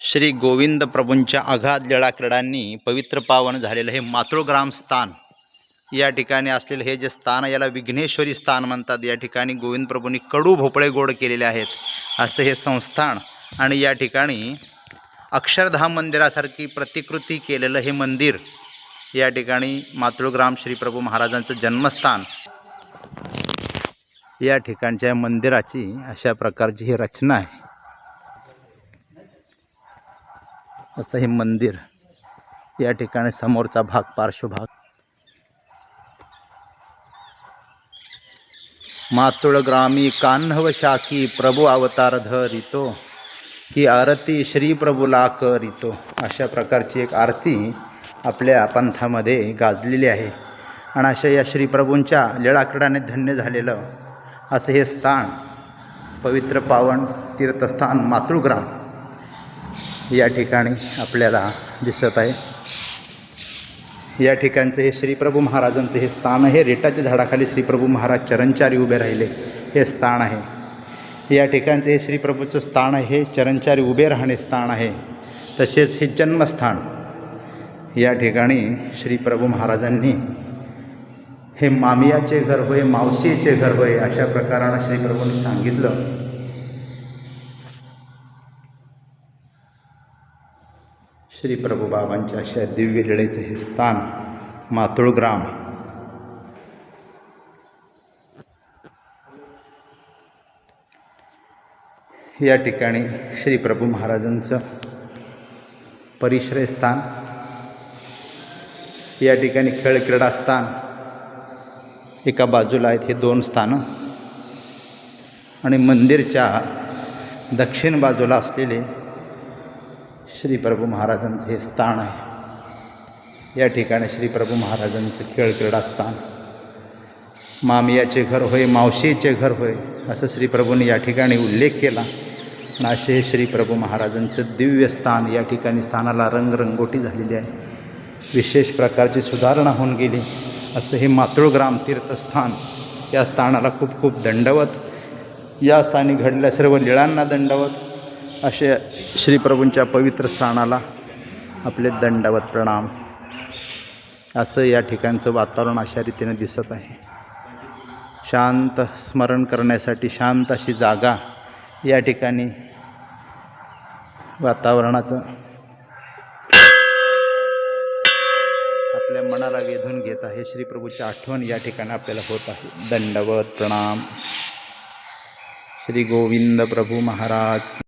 श्री गोविंद प्रभूंच्या अगाध जळाक्रीडांनी पवित्र पावन झालेलं हे मातृग्राम स्थान या ठिकाणी असलेलं हे जे स्थान आहे, याला विघ्नेश्वरी स्थान म्हणतात. या ठिकाणी गोविंद प्रभूंनी कडू भोपळे गोड केलेले आहेत. असं हे संस्थान आणि या ठिकाणी अक्षरधाम मंदिरासारखी प्रतिकृती केलेलं हे मंदिर या ठिकाणी मातृग्राम श्री प्रभू महाराजांचं जन्मस्थान या ठिकाणच्या मंदिराची अशा प्रकारची ही रचना आहे. असं हे मंदिर या ठिकाणी समोरचा भाग पार्श्वभाग. मातुळ ग्रामी कान्हव शाखी प्रभू अवतार धरितो की आरती श्री प्रभूला करितो. अशा प्रकारची एक आरती आपल्या पंथामध्ये गाजलेली आहे. आणि अशा या श्रीप्रभूंच्या लीळाक्रीडाने धन्य झालेलं असं हे स्थान पवित्र पावन तीर्थस्थान मातृग्राम या ठिकाणी आपल्याला दिसत आहे. या ठिकाणचं हे श्रीप्रभू महाराजांचं हे स्थान आहे. रेटाच्या झाडाखाली श्रीप्रभू महाराज चरणचारी उभे राहिले. हे स्थान आहे. या ठिकाणचं हे श्रीप्रभूचं स्थान आहे. हे चरणचारी उभे राहणे स्थान आहे. तसेच हे जन्मस्थान. या ठिकाणी श्रीप्रभू महाराजांनी हे मामियाचे घर होय मावशीचे घर होय अशा प्रकारानं श्रीप्रभूंनी सांगितलं. श्री प्रभू बाबांच्या अशा दिव्य लिळेचं हे स्थान मातुळग्राम या ठिकाणी श्री प्रभू महाराजांचं परिश्रय स्थान या ठिकाणी खेळ क्रीडा स्थान एका बाजूला आहेत हे दोन स्थानं. आणि मंदिरच्या दक्षिण बाजूला असलेले श्री प्रभू महाराजांचं हे स्थान आहे. या ठिकाणी श्री प्रभू महाराजांचं खेळ क्रीडा स्थान मामियाचे घर होय मावशीचे घर होय असं श्रीप्रभूंनी या ठिकाणी उल्लेख केला. आणि असे हे श्रीप्रभू महाराजांचं दिव्य स्थान या ठिकाणी स्थानाला रंगरंगोटी झालेली आहे. विशेष प्रकारची सुधारणा होऊन गेली. असं हे मातृग्राम तीर्थस्थान या स्थानाला खूप खूप दंडवत. या स्थानी घडल्या सर्व लीळांना दंडवत. असे श्रीप्रभूंच्या पवित्र स्थानाला आपले दंडवत प्रणाम. असं या ठिकाणचं वातावरण अशा रीतीने दिसत आहे. शांत स्मरण करण्यासाठी शांत अशी जागा या ठिकाणी वातावरणाचं आपल्या मनाला वेधून घेत आहे. श्रीप्रभूची आठवण या ठिकाणी आपल्याला होत आहे. दंडवत प्रणाम. श्री गोविंद प्रभू महाराज.